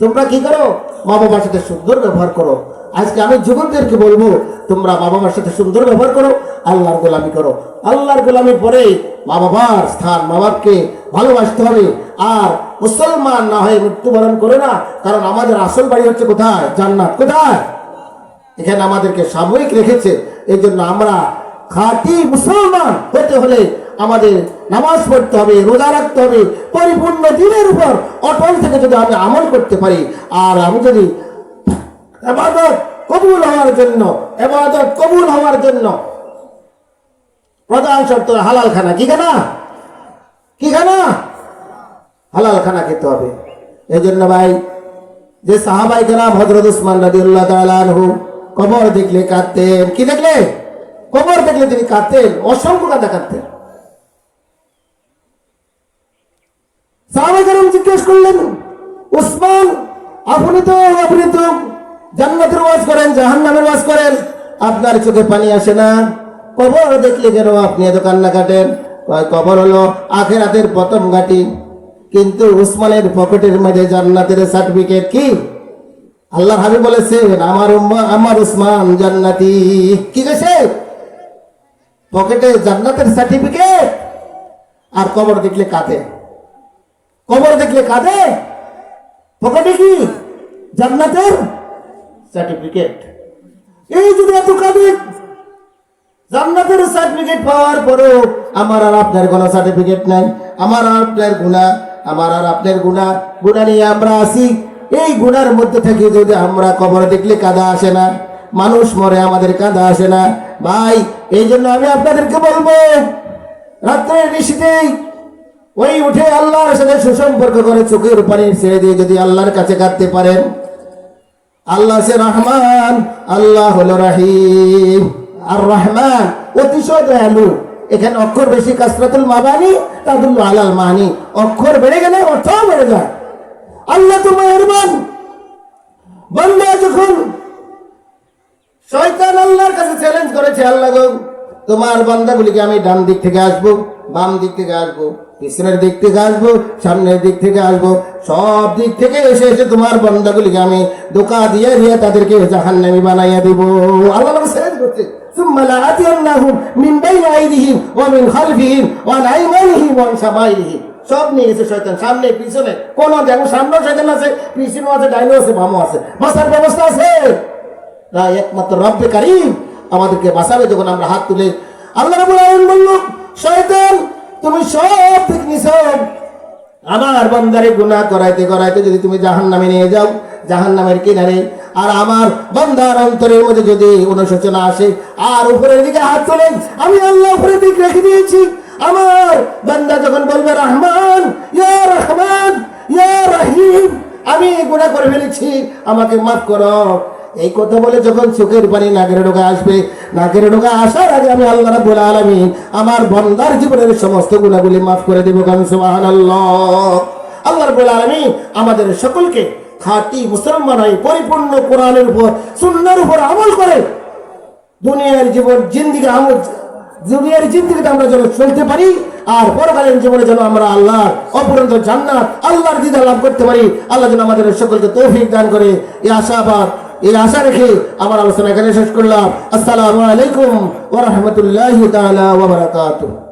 তোমরা কি করো? মা বাবার সাথে সুন্দর ব্যবহার করো। আজকে আমি যুবকদেরকে বলব, তোমরা মা বাবার সাথে সুন্দর ব্যবহার করো, আল্লাহর গোলামি করো। আল্লাহর গোলামি পরে মা বাবার স্থান, মা বাবাকে ভালোবাসতে হবে। আর মুসলমান না হয়ে মৃত্যুবরণ করে না, কারণ আমাদের আসল বাড়ি হচ্ছে কোথায়? জান্নাত। কোথায়? এখানে আমাদেরকে সাময়িক রেখেছে। এই জন্য আমরা খাঁটি মুসলমান হতে হলে আমাদের নামাজ পড়তে হবে, রোজা রাখতে হবে, পরিপূর্ণ দিনের উপর অটল থেকে যদি আমি আমল করতে পারি, আর আমি যদি এবাদত কবুল হওয়ার জন্য এবাদত কবুল হওয়ার জন্য, প্রধান শর্ত হালাল খানা, কি খানা? কি খানা? হালাল খানা খেতে হবে। এই জন্য ভাই, যে সাহাবাই কেরাম হজরত উসমান রাদিউল্লাহ তাআলা কবর দেখলে কাঁদতেন। কি দেখলে কবর দেখলে তিনি কাঁদতেন, অসংখ্য কাঁদা কাঁদতেন সাহাবাই কেরাম জিজ্ঞেস করলেন। উসমান আপনি তো আপনি তো জান্নাতের ওয়াজ করেন, জাহান্নামের ওয়াজ করেন। আপনার চোখে পানি আসে না। কবর দেখলে কেন আপনি এত কান্না কাটেন। কবর হলো আখেরাতের প্রথম ঘাটি। কিন্তু উসমানের পকেটের মধ্যে জান্নাতের সার্টিফিকেট কি? আল্লাহ হাবি বলেছেন, আমার আমার উসমান জান্নাতি। কি গেছে পকেটে জান্নাতের সার্টিফিকেট আর কবর দেখলে কাঁদে। কবর দেখলে কাঁদে? পকেটে কি জান্নাতের সার্টিফিকেট এই যদি এত কাঁদে, জান্নাতের সার্টিফিকেট পাওয়ার পরেও আমার আর আপনার কোনো সার্টিফিকেট নাই। আমার আর আপনার গুণা, আমার আর আপনার গুণা গুণা নিয়ে আমরা আসি এই গুণার মধ্যে থেকে যদি আমরা কবর দেখলে কাদা আসে না, মানুষ মরে আমাদের কাঁদা আসে না। ভাই, এই জন্য আমি আপনাদেরকে বলব রাত্রে নিশিতেই ওই উঠে আল্লাহর সাথে সুসম্পর্ক করে চোখের পানি ছেড়ে দিয়ে যদি আল্লাহর কাছে কাঁদতে পারেন। আল্লাহ সে রহমান, আল্লাহ হলো রাহিম। আর রহমান অতিশয় দয়ালু। এখানে অক্ষর বেশি কাসরাতুল মাবানি, তাদুল্লু আলাল মানি অক্ষর বেড়ে গেলে অর্থ বেড়ে যায়। আল্লাহ তো মেহরবান। বান্দা যখন শয়তান আল্লাহর কাছে চ্যালেঞ্জ করেছে, আল্লাহ তোমার বান্দাগুলিকে আমি ডান দিক থেকে আসব, বাম দিক থেকে আসব। পিছনের দিক থেকে আসবো সামনের দিক থেকে আসবো সব দিক থেকে এসে এসে তোমার বান্দাগুলিকে আমি দোকা দিয়ে দিয়ে তাদেরকে জাহান্নামি বানাইয়া দিব আল্লাহ আমাকে চ্যালেঞ্জ করছে ثم لآتينهم من بين أيديهم ومن خلفهم وعن أيمانهم وعن شمائلهم সব নিয়ে গেছে শয়তান সামনে পিছনে কোন দেখো সামনেও শয়তান আছে পিছনেও আছে ডাইনেও আছে বামও আছে বাসার ব্যবস্থা আছে না একমাত্র রব্বে কারিম আমাদেরকে বাঁচাবে যখন আমরা হাত তুলে আল্লাহ রাবুল আলম বলল শয়তান তুমি সব ঠিক নিছো। আমার বান্দারে গুনাহ করাইতে করাইতে যদি তুমি জাহান নামে নিয়ে যাও জাহান নামের কিনারে, আর আমার বান্দার অন্তরের মধ্যে যদি অনুশোচনা আসে, আর উপরের দিকে হাত তোলেন, আমি আল্লাহ উপরের দিক রেখে দিয়েছি। আমার বান্দা যখন বলবে, রহমান, ইয়া রহমান, ইয়া রহিম, আমি গুনাহ করে ফেলেছি, আমাকে মাফ করো। এই কথা বলে যখন চোখের পানি নাকের ঢোকা আসবে, নাকের ঢোকা আসার আগে আমি আল্লাহ রাব্বুল আলামিন আমার বন্দার জীবনের সমস্ত গুণাগুলি মাফ করে দেব কারণ সুবহানাল্লাহ। আল্লাহ রাব্বুল আলামিন আমাদের সকলকে খাঁটি মুসলমান হয়ে পরিপূর্ণ কোরআনের উপর সুন্নাহর উপর আমল করে দুনিয়ার জীবন জিন্দিগি আমল, দুনিয়ার জিন্দিগিতে আমরা যেন চলতে পারি আর পরকালীন জীবনে যেন আমরা আল্লাহ অপরন্ত জান্নাত, আল্লাহর দিদা লাভ করতে পারি। আল্লাহ যেন আমাদের সকলকে তৌফিক দান করে। এই আশাবাদ এই আশা রেখে আমার আলোচনা এখানে শেষ করলাম। আসসালামু আলাইকুম ওয়া তালা